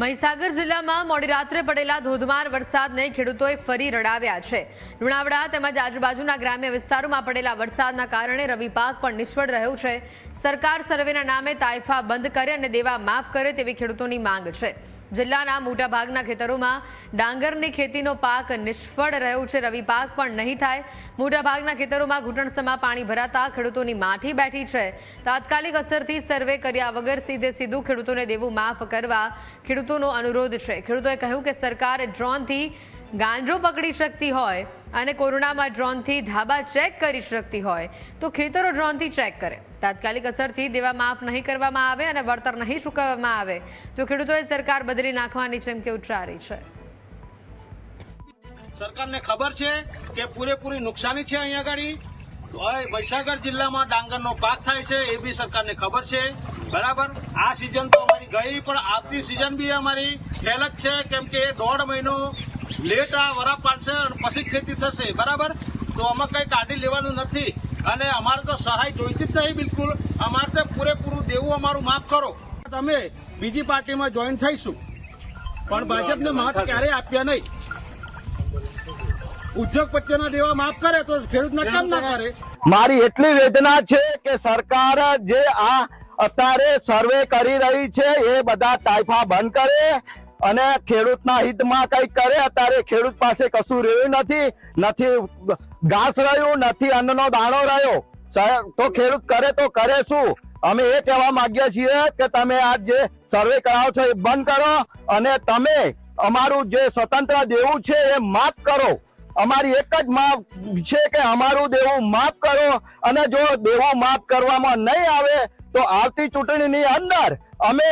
મહીસાગર જિલ્લામાં મોડી રાત્રે પડેલા ધોધમાર વરસાદને ખેડૂતોએ ફરી રડાવ્યા છે. લુણાવડા તેમજ આજુબાજુના ગ્રામ્ય વિસ્તારોમાં પડેલા વરસાદના કારણે રવિ પાક પણ નિષ્ફળ રહ્યો છે. સરકાર સર્વેના નામે તાઇફા બંધ કરે અને દેવા માફ કરે તેવી ખેડૂતોની માંગ છે. જિલ્લાના મોટાભાગના ખેતરોમાં ડાંગરની ખેતીનો પાક નિષ્ફળ રહ્યો છે. રવિ પાક પણ નહીં થાય. મોટાભાગના ખેતરોમાં ઘૂંટણસમાં પાણી ભરાતા ખેડૂતોની માઠી બેઠી છે. તાત્કાલિક અસરથી સર્વે કર્યા વગર સીધે સીધું ખેડૂતોને દેવું માફ કરવા ખેડૂતોનો અનુરોધ છે. ખેડૂતોએ કહ્યું કે સરકાર ડ્રોનથી ગાંજો પકડી શકતી હોય અને કોરોનામાં ડ્રોનથી ધાબા ચેક કરી શકતી હોય તો ખેતરો ડ્રોનથી ચેક કરે. તાત્કાલિક અસરથી દેવા માફ નહીં કરવામાં આવે અને વળતર નહીં ચૂકવવામાં આવે તો ખેડૂતોએ સરકાર બદલી નાખવાની ચમકી ઉચ્ચારી છે. સરકારને ખબર છે કે પૂરેપૂરી નુકસાની છે અહીંયા આગળ. મહીસાગર જિલ્લામાં ડાંગરનો પાક થાય છે એ બી સરકારને ખબર છે. બરાબર? આ સિઝન તો અમારી ગઈ, પણ આવતી સિઝન બી અમારી ફેલ છે. કેમ કે દોઢ મહિનો લેટ આ વરા પાડશે અને પછી ખેતી થશે, બરાબર? તો અમે કંઈ કાઢી લેવાનું નથી. અને અમારે તો સહાય જોઈતી જ નહીં બિલકુલ. અમારે તો પૂરેપૂરું દેવું, અમારું માફ કરો. તમે બીજી પાર્ટીમાં જોઈન થઈશું. પણ ભાજપને માફ ક્યારેય આપ્યા નહીં. ઉદ્યોગપતિઓના દેવા માફ કરે તો ખેડૂતને કેમ ના કરે? મારી એટલી વેદના છે કે સરકાર જે આ અત્યારે સર્વે કરી રહી છે, એ બધા ટાઈફા બંધ કરે. અને ખેડૂતના હિતમાં કંઈક કરે, અત્યારે ખેડૂત પાસે કશું રહ્યું નથી નથી ઘાસ રહ્યું, નથી અન્નનો દાણો રહ્યો. તો ખેડૂત કરે તો કરે શું? અમે એ કહેવા માંગીએ છીએ કે તમે આ જે સર્વે કરાવો છો એ બંધ કરો અને તમે અમારું જે સ્વતંત્ર દેવું છે એ માફ કરો. અમારી એક જ માફ છે કે અમારું દેવું માફ કરો અને જો દેવું માફ કરવામાં નહીં આવે તો આવતી ચૂંટણીની અંદર અમે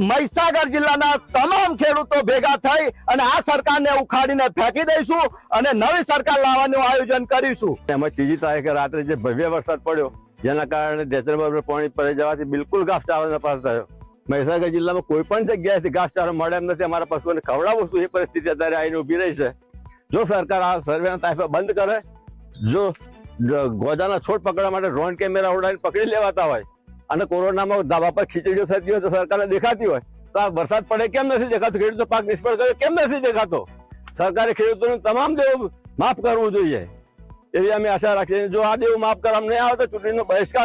મહીસાગર જિલ્લાના તમામ ખેડૂતો ભેગા થઈ અને આ સરકારને ઉખાડીને ફેંકી દઈશું અને નવી સરકાર લાવવાનું આયોજન કરીશું. એમાં ત્રીજી તારીખે રાત્રે જે ભવ્ય વરસાદ પડ્યો, જેના કારણે ડેસેમ્બર પાણી પડી જવાથી બિલકુલ ઘાસચારો નપાસ થયો. મહીસાગર જિલ્લામાં કોઈ પણ જગ્યાએથી ઘાસચારો મળે એમ નથી. અમારા પશુઓને ખવડાવવું શું એ પરિસ્થિતિ અત્યારે આવીને ઊભી રહી છે. જો સરકાર આ સર્વેના તાઇફા બંધ કરે, જો ગોજાના છોડ પકડવા માટે ડ્રોન કેમેરા ઉડાવીને પકડી લેવાતા હોય અને કોરોનામાં ધાબા પર ખીચડીઓ થતી હોય તો સરકારને દેખાતી હોય. તો આ વરસાદ પડે કેમ નથી દેખાતો? ખેડૂતો પાક નિષ્ફળ કર્યો કેમ નથી દેખાતો? સરકારે ખેડૂતોને તમામ દેવું માફ કરવું જોઈએ. એવી અમે આશા રાખીએ જો આ દેવું માફ કરવા નહીં આવે તો ચૂંટણીનો બહિષ્કાર